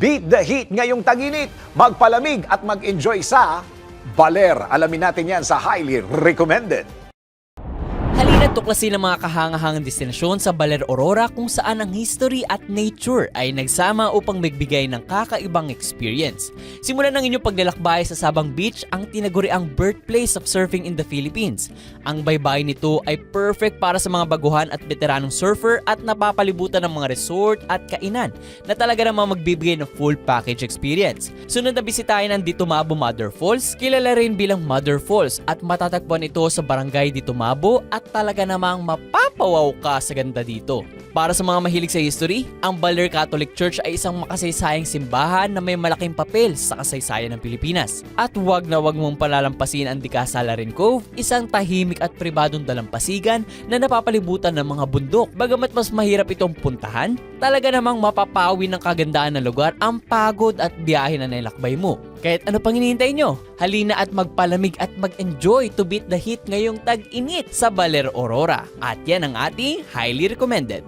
beat the heat ngayong taginit, magpalamig at mag-enjoy sa Baler. Alamin natin yan sa highly recommended. Tuklasin ang mga kahangahangang destinasyon sa Baler Aurora kung saan ang history at nature ay nagsama upang magbigay ng kakaibang experience. Simulan ng inyong paglalakbay sa Sabang Beach ang tinaguriang birthplace of surfing in the Philippines. Ang baybay nito ay perfect para sa mga baguhan at veteranong surfer at napapalibutan ng mga resort at kainan na talaga namang magbibigay ng full package experience. Sunod na bisitahin ang Ditumabo Mother Falls, kilala rin bilang Mother Falls at matatagpuan ito sa barangay Ditumabo at talaga namang mapapawaw ka sa ganda dito. Para sa mga mahilig sa history, ang Baler Catholic Church ay isang makasaysayang simbahan na may malaking papel sa kasaysayan ng Pilipinas. At huwag na huwag mong palalampasin ang Dicasalarin Cove, isang tahimik at pribadong dalampasigan na napapalibutan ng mga bundok. Bagamat mas mahirap itong puntahan, talaga namang mapapawi ng kagandaan ng lugar ang pagod at biyahe na nailakbay mo. Kahit ano pang hinihintay nyo, halina at magpalamig at mag-enjoy to beat the heat ngayong tag-init sa Baler Aurora. At yan ang ating highly recommended.